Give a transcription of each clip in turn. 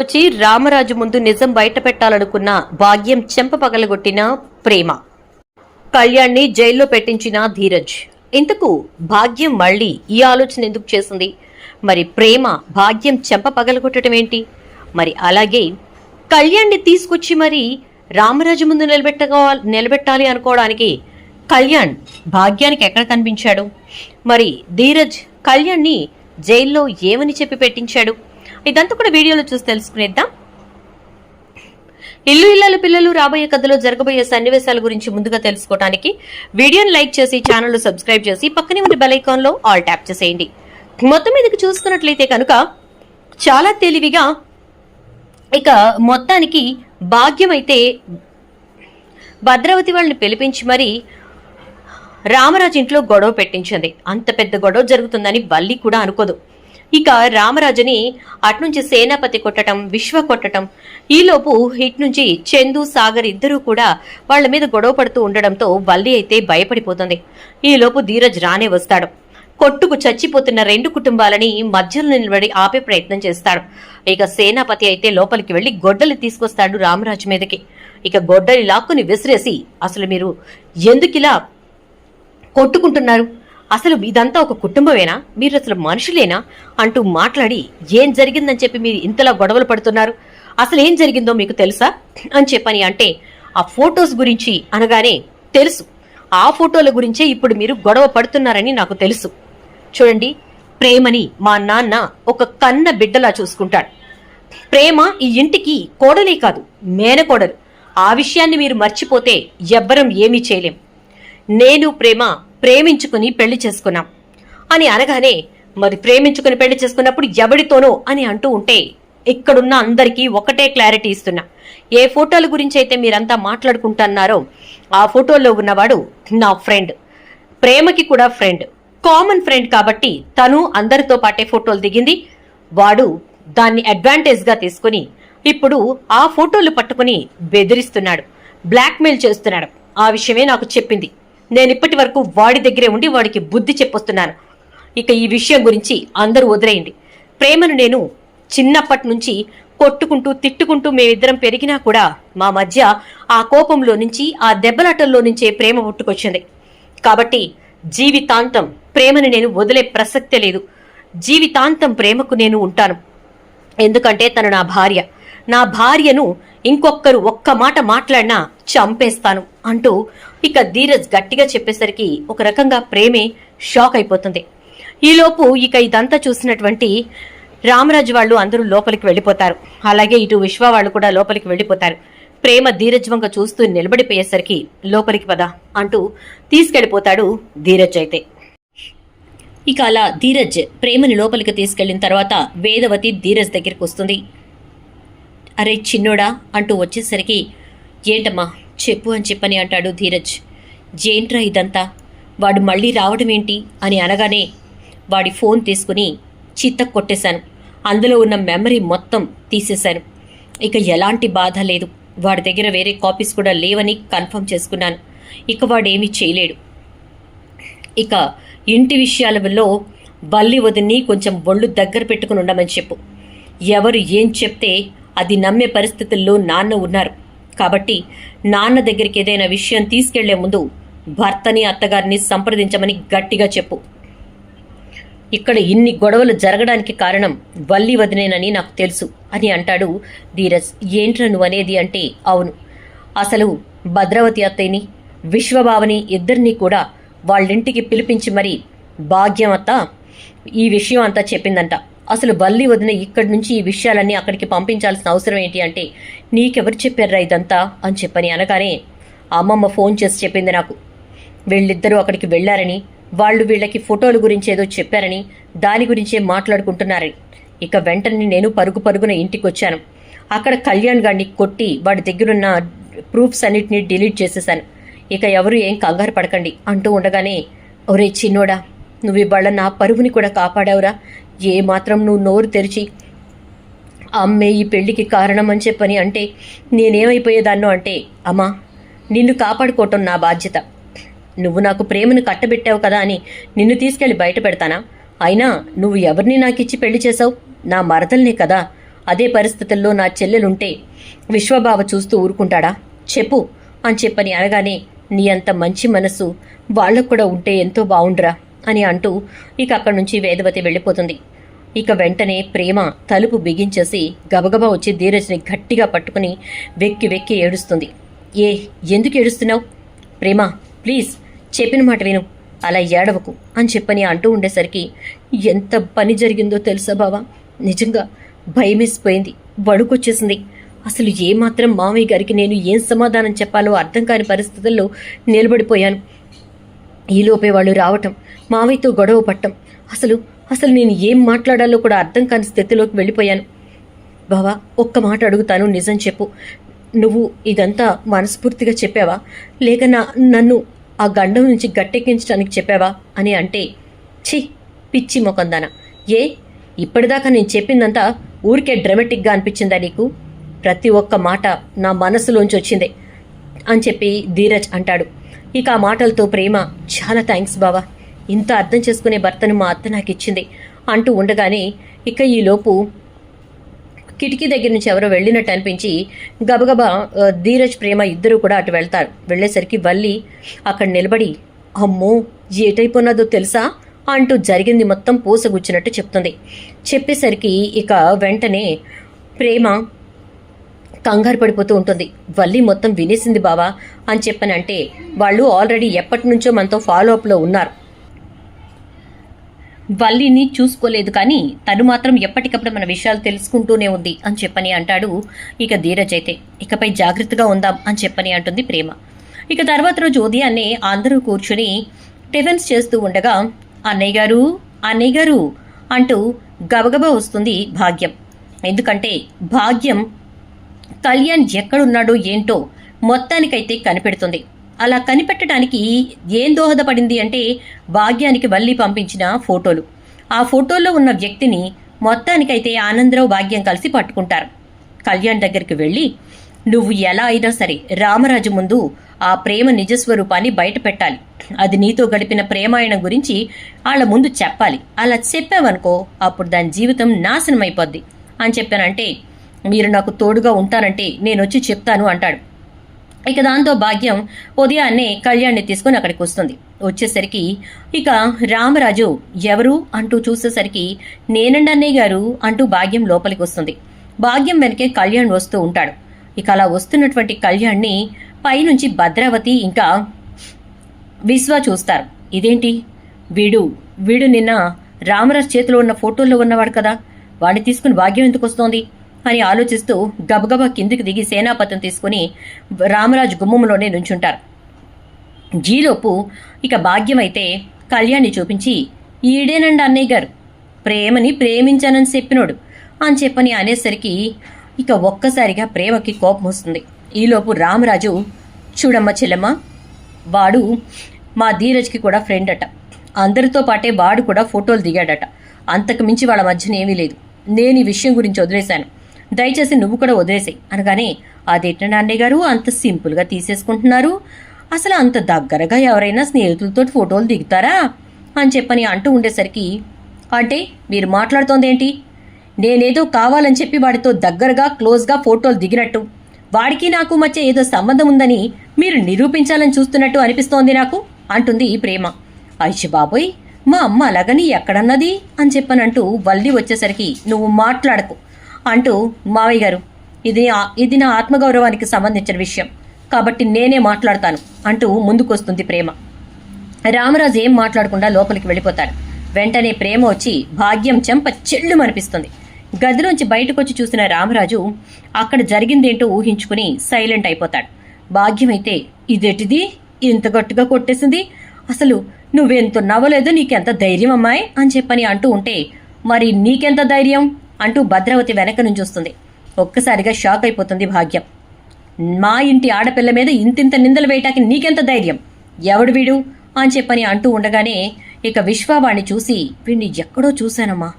వచ్చి రామరాజు ముందు నిజం బయట పెట్టాలనుకున్న భాగ్యం చెంప పగలగొట్టిన ప్రేమ. కళ్యాణ్ని జైల్లో పెట్టించిన ధీరజ్. ఇంతకు భాగ్యం మళ్ళీ ఈ ఆలోచన ఎందుకు చేసింది? మరి ప్రేమ భాగ్యం చెంప పగలగొట్టడం ఏంటి మరి అలాగే కళ్యాణ్ని తీసుకొచ్చి మరి రామరాజు ముందు నిలబెట్టగా నిలబెట్టాలి అనుకోవడానికి కళ్యాణ్ భాగ్యానికి ఎక్కడ కనిపించాడు? మరి ధీరజ్ కళ్యాణ్ని జైల్లో ఏమని చెప్పి పెట్టించాడు? ఇదంతా కూడా వీడియోలో చూసి తెలుసుకునేద్దాం. ఇల్లు ఇళ్ళల పిల్లలు రాబోయే కథలో జరగబోయే సన్నివేశాల గురించి ముందుగా తెలుసుకోవడానికి వీడియోని లైక్ చేసి ఛానల్ సబ్స్క్రైబ్ చేసి పక్కనే ఉన్న బెల్ ఐకాన్లో ఆల్ ట్యాప్ చేసేయండి. మొత్తం మీదకి చూసుకున్నట్లయితే కనుక చాలా తెలివిగా ఇక మొత్తానికి భాగ్యం అయితే భద్రావతి వాళ్ళని పిలిపించి మరి రామరాజు ఇంట్లో గొడవ పెట్టించింది. అంత పెద్ద గొడవ జరుగుతుందని వల్లి కూడా అనుకోదు. ఇక రామరాజుని అట్నుంచి సేనాపతి కొట్టటం విశ్వ కొట్టటం ఈలోపు ఇటు నుంచి చందు సాగర్ ఇద్దరూ కూడా వాళ్ళ మీద గొడవ పడుతూ ఉండడంతో వల్లి అయితే భయపడిపోతుంది. ఈలోపు ధీరజ్ రానే వస్తాడు. కొట్టుకు చచ్చిపోతున్న రెండు కుటుంబాలని మధ్యలో నిలబడి ఆపే ప్రయత్నం చేస్తాడు. ఇక సేనాపతి అయితే లోపలికి వెళ్ళి గొడ్డలి తీసుకొస్తాడు రామరాజు మీదకి. ఇక గొడ్డలి లాక్కుని విసిరేసి అసలు మీరు ఎందుకిలా కొట్టుకుంటున్నారు? అసలు ఇదంతా ఒక కుటుంబమేనా? మీరు అసలు మనుషులేనా? అంటూ మాట్లాడి ఏం జరిగిందని చెప్పి మీరు ఇంతలా గొడవలు పడుతున్నారు? అసలు ఏం జరిగిందో మీకు తెలుసా? అని చెప్పని అంటే ఆ ఫొటోస్ గురించి అనగానే తెలుసు. ఆ ఫోటోల గురించే ఇప్పుడు మీరు గొడవ పడుతున్నారని నాకు తెలుసు. చూడండి ప్రేమని మా నాన్న ఒక కన్న బిడ్డలా చూసుకుంటాడు. ప్రేమ ఈ ఇంటికి కోడలే కాదు మేనకోడలు. ఆ విషయాన్ని మీరు మర్చిపోతే ఎవ్వరం ఏమీ చేయలేం. నేను ప్రేమ ప్రేమించుకుని పెళ్ళి చేసుకున్నాం. అని అనగానే మరి ప్రేమించుకుని పెళ్ళి చేసుకున్నప్పుడు ఎవడితోనో? అని అంటూ ఉంటే ఇక్కడున్న అందరికీ ఒకటే క్లారిటీ ఇస్తున్నా. ఏ ఫోటోల గురించి అయితే మీరంతా మాట్లాడుకుంటున్నారో ఆ ఫోటోల్లో ఉన్నవాడు నా ఫ్రెండ్. ప్రేమకి కూడా ఫ్రెండ్. కామన్ ఫ్రెండ్ కాబట్టి తను అందరితో పాటే ఫోటోలు దిగింది. వాడు దాన్ని అడ్వాంటేజ్గా తీసుకుని ఇప్పుడు ఆ ఫోటోలు పట్టుకుని బెదిరిస్తున్నాడు. బ్లాక్మెయిల్ చేస్తున్నాడు. ఆ విషయమే నాకు చెప్పింది. నేను ఇప్పటి వరకు వాడి దగ్గరే ఉండి వాడికి బుద్ధి చెప్పొస్తున్నాను. ఇక ఈ విషయం గురించి అందరూ వదిలేయండి. ప్రేమను నేను చిన్నప్పటి నుంచి కొట్టుకుంటూ తిట్టుకుంటూ మేమిద్దరం పెరిగినా కూడా మా మధ్య ఆ కోపంలో నుంచి ఆ దెబ్బలాటల్లో నుంచే ప్రేమ పుట్టుకొచ్చింది కాబట్టి జీవితాంతం ప్రేమను నేను వదిలే ప్రసక్తే లేదు. జీవితాంతం ప్రేమకు నేను ఉంటాను. ఎందుకంటే తను నా భార్య. నా భార్యను ఇంకొక్కరు ఒక్క మాట మాట్లాడినా చంపేస్తాను అంటూ ఇక ధీరజ్ గట్టిగా చెప్పేసరికి ఒక రకంగా ప్రేమే షాక్ అయిపోతుంది. ఈలోపు ఇక ఇదంతా చూసినటువంటి రామరాజు వాళ్ళు అందరూ లోపలికి వెళ్ళిపోతారు. అలాగే ఇటు విశ్వ వాళ్ళు కూడా లోపలికి వెళ్ళిపోతారు. ప్రేమ ధీరజ్ వంక చూస్తూ నిలబడిపోయేసరికి లోపలికి పద అంటూ తీసుకెళ్ళిపోతాడు ధీరజ్ అయితే. ఇక అలా ధీరజ్ ప్రేమని లోపలికి తీసుకెళ్ళిన తర్వాత వేదవతి ధీరజ్ దగ్గరికి వస్తుంది. అరే చిన్నోడా అంటూ వచ్చేసరికి ఏంటమ్మా చెప్పు అని చెప్పని అంటాడు ధీరజ్. జేంట్రా ఇదంతా? వాడు మళ్ళీ రావడం ఏంటి అని అనగానే వాడి ఫోన్ తీసుకుని చిత్త కొట్టేశాను. అందులో ఉన్న మెమరీ మొత్తం తీసేశాను. ఇక ఎలాంటి బాధ లేదు. వాడి దగ్గర వేరే కాపీస్ కూడా లేవని కన్ఫర్మ్ చేసుకున్నాను. ఇక వాడేమీ చేయలేడు. ఇక ఇంటి విషయాలలో బల్లి వదిని కొంచెం ఒళ్ళు దగ్గర పెట్టుకుని ఉండమని చెప్పు. ఎవరు ఏం చెప్తే అది నమ్మే పరిస్థితుల్లో నాన్న ఉన్నారు. కాబట్టి నాన్న దగ్గరికి ఏదైనా విషయం తీసుకెళ్ళే ముందు భర్తని అత్తగారిని సంప్రదించమని గట్టిగా చెప్పు. ఇక్కడ ఇన్ని గొడవలు జరగడానికి కారణం వల్లి వదినేనని నాకు తెలుసు అని అంటాడు ధీరజ్. ఏంట్రా నువ్వు అనేది అంటే అవును. అసలు భద్రావతి అత్తయ్యని విశ్వభావని ఇద్దరినీ కూడా వాళ్ళింటికి పిలిపించి మరి భాగ్యం అత్త ఈ విషయం అంతా చెప్పిందంట. అసలు బల్లి వదిన ఇక్కడి నుంచి ఈ విషయాలన్నీ అక్కడికి పంపించాల్సిన అవసరం ఏంటి అంటే నీకెవరు చెప్పారా ఇదంతా? అని చెప్పని అనగానే అమ్మమ్మ ఫోన్ చేసి చెప్పింది నాకు. వీళ్ళిద్దరూ అక్కడికి వెళ్ళారని వాళ్ళు వీళ్ళకి ఫోటోల గురించి ఏదో చెప్పారని దాని గురించే మాట్లాడుకుంటున్నారని. ఇక వెంటనే నేను పరుగు పరుగున ఇంటికి వచ్చాను అక్కడ కళ్యాణ్ గారిని కొట్టి వాడి దగ్గరున్న ప్రూఫ్స్ అన్నిటిని డిలీట్ చేసేశాను. ఇక ఎవరు ఏం కంగారు పడకండి అంటూ ఉండగానే ఒరే చిన్నోడా నువ్వు ఇవాళ నా పరువుని కూడా కాపాడావురా. ఏ మాత్రం నువ్వు నోరు తెరిచి అమ్మే ఈ పెళ్ళికి కారణం అని చెప్పని అంటే నేనేమైపోయేదాన్నో అంటే అమ్మా నిన్ను కాపాడుకోవటం నా బాధ్యత. నువ్వు నాకు ప్రేమను కట్టబెట్టావు కదా అని నిన్ను తీసుకెళ్ళి బయట పెడతానా? అయినా నువ్వు ఎవరిని నాకిచ్చి పెళ్ళి చేశావు? నా మరదల్నే కదా. అదే పరిస్థితుల్లో నా చెల్లెలుంటే విశ్వబావ చూస్తూ ఊరుకుంటాడా? చెప్పు అని చెప్పని అనగానే నీ అంత మంచి మనసు వాళ్ళకు కూడా ఉంటే ఎంతో బావుండ్రా. అని అంటూ ఇక అక్కడి నుంచి వేదవతి వెళ్ళిపోతుంది. ఇక వెంటనే ప్రేమ తలుపు బిగించేసి గబగబా వచ్చి ధీరజ్ని గట్టిగా పట్టుకుని వెక్కి వెక్కి ఏడుస్తుంది. ఏ ఎందుకు ఏడుస్తున్నావు? ప్రేమ ప్లీజ్ చెప్పిన మాట విను. అలా ఏడవకు అని చెప్పని అంటూ ఉండేసరికి ఎంత పని జరిగిందో తెలుసా బావా? నిజంగా భయమేసిపోయింది. వణుకొచ్చేసింది. అసలు ఏమాత్రం మామయ్య గారికి నేను ఏం సమాధానం చెప్పాలో అర్థం కాని పరిస్థితుల్లో నిలబడిపోయాను. ఈలోపే వాళ్ళు రావటం మావయ్యతో గొడవ పట్టం అసలు అసలు నేను ఏం మాట్లాడాలో కూడా అర్థం కాని స్థితిలోకి వెళ్ళిపోయాను. బావా ఒక్క మాట అడుగుతాను నిజం చెప్పు. నువ్వు ఇదంతా మనస్ఫూర్తిగా చెప్పావా? లేక నా నన్ను ఆ గండం నుంచి గట్టెక్కించడానికి చెప్పావా? అని అంటే ఛీ పిచ్చి మొకందాన ఏ? ఇప్పటిదాకా నేను చెప్పిందంతా ఊరికే డ్రమాటిక్గా అనిపించిందా నీకు? ప్రతి ఒక్క మాట నా మనసులోంచి వచ్చిందే అని చెప్పి ధీరజ్ అంటాడు. ఇక ఆ మాటలతో ప్రేమ చాలా థ్యాంక్స్ బావా. ఇంత అర్థం చేసుకునే భర్తను మా అత్త నాకు ఇచ్చింది. అంటూ ఉండగానే ఇక ఈలోపు కిటికీ దగ్గర నుంచి ఎవరో వెళ్ళినట్టు అనిపించి గబగబా ధీరజ్ ప్రేమ ఇద్దరు కూడా అటు వెళ్తారు. వెళ్ళేసరికి వల్లి అక్కడ నిలబడి అమ్మో ఏటైపోన్నదో తెలుసా? అంటూ జరిగింది మొత్తం పూసగుచ్చినట్టు చెప్తుంది. చెప్పేసరికి ఇక వెంటనే ప్రేమ కంగారు పడిపోతూ ఉంటుంది. వల్లి మొత్తం వినేసింది బావా అని చెప్పనంటే వాళ్ళు ఆల్రెడీ ఎప్పటి నుంచో మనతో ఫాలో అప్లో ఉన్నారు. వల్లిని చూసుకోలేదు కానీ తను మాత్రం ఎప్పటికప్పుడు మన విషయాలు తెలుసుకుంటూనే ఉంది అని చెప్పని అంటాడు ఇక ధీరజ్ అయితే. ఇకపై జాగ్రత్తగా ఉందాం అని చెప్పని అంటుంది ప్రేమ. ఇక తర్వాత రోజు ఉదయాన్నే అందరూ కూర్చుని టిఫిన్స్ చేస్తూ ఉండగా అన్నయ్య గారు అన్నయ్య గారు అంటూ గబగబా వస్తుంది భాగ్యం. ఎందుకంటే భాగ్యం కళ్యాణ్ ఎక్కడున్నాడో ఏంటో మొత్తానికైతే కనిపెడుతుంది. అలా కనిపెట్టడానికి ఏం దోహదపడింది అంటే భాగ్యానికి వల్లి పంపించిన ఫోటోలు. ఆ ఫోటోల్లో ఉన్న వ్యక్తిని మొత్తానికైతే ఆనందరావు భాగ్యం కలిసి పట్టుకుంటారు. కళ్యాణ్ దగ్గరికి వెళ్ళి నువ్వు ఎలా అయినా సరే రామరాజు ముందు ఆ ప్రేమ నిజస్వరూపాన్ని బయట పెట్టాలి. అది నీతో గడిపిన ప్రేమాయణం గురించి వాళ్ళ ముందు చెప్పాలి. అలా చెప్పావనుకో అప్పుడు దాని జీవితం నాశనం అయిపోద్ది అని చెప్పానంటే మీరు నాకు తోడుగా ఉంటానంటే నేను వచ్చి చెప్తాను అంటాడు. ఇక దాంతో భాగ్యం ఉదయాన్నే కళ్యాణ్ని తీసుకుని అక్కడికి వస్తుంది. వచ్చేసరికి ఇక రామరాజు ఎవరు అంటూ చూసేసరికి నేనండి అన్నయ్య గారు అంటూ భాగ్యం లోపలికి వస్తుంది. భాగ్యం వెనకే కళ్యాణ్ వస్తూ ఉంటాడు. ఇక అలా వస్తున్నటువంటి కళ్యాణ్ని పైనుంచి భద్రావతి ఇంకా విశ్వ చూస్తారు. ఇదేంటి? వీడు వీడు నిన్న రామరాజ్ చేతిలో ఉన్న ఫోటోల్లో ఉన్నవాడు కదా. వాడిని తీసుకుని భాగ్యం ఎందుకు వస్తోంది? అని ఆలోచిస్తూ గబగబా కిందికి దిగి సేనాపతం తీసుకుని రామరాజు గుమ్మంలోనే నుంచుంటారు. జీలోపు ఇక భాగ్యమైతే కళ్యాణ్ని చూపించి ఈడేనండి అన్నయ్య గారు ప్రేమని ప్రేమించానని చెప్పినోడు అని చెప్పని అనేసరికి ఇక ఒక్కసారిగా ప్రేమకి కోపం వస్తుంది. ఈలోపు రామరాజు చూడమ్మ చెల్లమ్మ వాడు మా ధీరజ్కి కూడా ఫ్రెండ్ అట. అందరితో పాటే వాడు కూడా ఫోటోలు దిగాడట. అంతకు మించి వాళ్ళ మధ్యన ఏమీ లేదు. నేను ఈ విషయం గురించి వదిలేశాను. దయచేసి నువ్వు కూడా వదిలేసాయి. అనగానే అదేంటండి నాన్నయ్య గారు అంత సింపుల్గా తీసేసుకుంటున్నారు. అసలు అంత దగ్గరగా ఎవరైనా స్నేహితులతో ఫోటోలు దిగుతారా? అని చెప్పని అంటూ ఉండేసరికి అంటే మీరు మాట్లాడుతోందేంటి? నేనేదో కావాలని చెప్పి వాడితో దగ్గరగా క్లోజ్గా ఫోటోలు దిగినట్టు. వాడికి నాకు మధ్య ఏదో సంబంధం ఉందని మీరు నిరూపించాలని చూస్తున్నట్టు అనిపిస్తోంది నాకు అంటుంది ప్రేమ. ఐష్ బాబోయ్ మా అమ్మ అలాగని ఎక్కడన్నది? అని చెప్పనంటూ వల్లి వచ్చేసరికి నువ్వు మాట్లాడకు. అంటూ మావయ్య గారు ఇది ఇది నా ఆత్మగౌరవానికి సంబంధించిన విషయం. కాబట్టి నేనే మాట్లాడతాను అంటూ ముందుకొస్తుంది ప్రేమ. రామరాజు ఏం మాట్లాడకుండా లోపలికి వెళ్ళిపోతాడు. వెంటనే ప్రేమ వచ్చి భాగ్యం చెంప చెల్లు అనిపిస్తుంది గదిలోంచి బయటకొచ్చి చూసిన రామరాజు అక్కడ జరిగిందేంటో ఊహించుకుని సైలెంట్ అయిపోతాడు. భాగ్యం అయితే ఇదేటిది? ఇంత గట్టిగా కొట్టేసింది? అసలు నువ్వెంత నవ్వలేదో? నీకెంత ధైర్యం అమ్మాయి? అని చెప్పని అంటూ ఉంటే మరి నీకెంత ధైర్యం? అంటూ భద్రావతి వెనక నుంచి వస్తుంది. ఒక్కసారిగా షాక్ అయిపోతుంది భాగ్యం. మా ఇంటి ఆడపిల్ల మీద ఇంతింత నిందలు వేయటానికి నీకెంత ధైర్యం? ఎవడు వీడు? అని చెప్పని అంటూ ఉండగానే ఇక విశ్వవాణ్ణి చూసి వీణ్ణి ఎక్కడో చూశానమ్మా.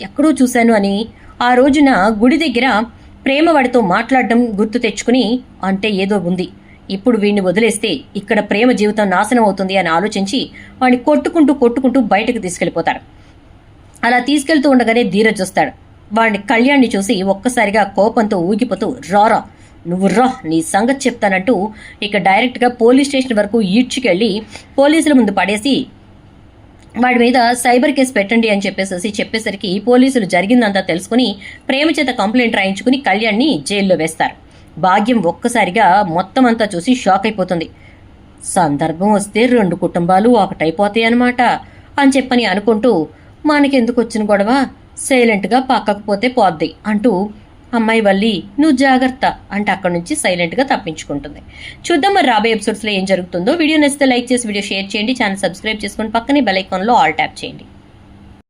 ఎక్కడో చూశాను అని ఆ రోజున గుడి దగ్గర ప్రేమ వాడితో మాట్లాడడం గుర్తు తెచ్చుకుని అంటే ఏదో ఉంది. ఇప్పుడు వీడిని వదిలేస్తే ఇక్కడ ప్రేమ జీవితం నాశనం అవుతుంది అని ఆలోచించి వాడిని కొట్టుకుంటూ కొట్టుకుంటూ బయటకు తీసుకెళ్ళిపోతాడు. అలా తీసుకెళ్తూ ఉండగానే ధీరజ్ వస్తాడు. వాడిని కళ్యాణ్ని చూసి ఒక్కసారిగా కోపంతో ఊగిపోతూ రారా నువ్వు రా నీ సంగతి చెప్తానంటూ ఇక డైరెక్ట్గా పోలీస్ స్టేషన్ వరకు ఈడ్చుకెళ్ళి పోలీసుల ముందు పడేసి వాడి మీద సైబర్ కేసు పెట్టండి అని చెప్పేసేసి చెప్పేసరికి పోలీసులు జరిగిందంతా తెలుసుకుని ప్రేమ చేత కంప్లైంట్ రాయించుకుని కళ్యాణ్ని జైల్లో వేస్తారు. భాగ్యం ఒక్కసారిగా మొత్తం అంతా చూసి షాక్ అయిపోతుంది. సందర్భం వస్తే రెండు కుటుంబాలు ఒకటైపోతాయి అనమాట అని చెప్పని అనుకుంటూ మనకెందుకు వచ్చిన గొడవ? సైలెంట్గా పక్కకు పోతే పోద్ది అంటూ అమ్మాయి వల్లి నువ్వు జాగ్రత్త అంటే అక్కడ నుంచి సైలెంట్గా తప్పించుకుంటుంది. చూద్దాం మరి రాబోయే ఎపిసోడ్స్లో ఏం జరుగుతుందో. వీడియో నచ్చితే లైక్ చేసి వీడియో షేర్ చేయండి. ఛానల్ సబ్స్క్రైబ్ చేసుకొని పక్కనే బెల్ ఐకాన్లో ఆల్ ట్యాప్ చేయండి.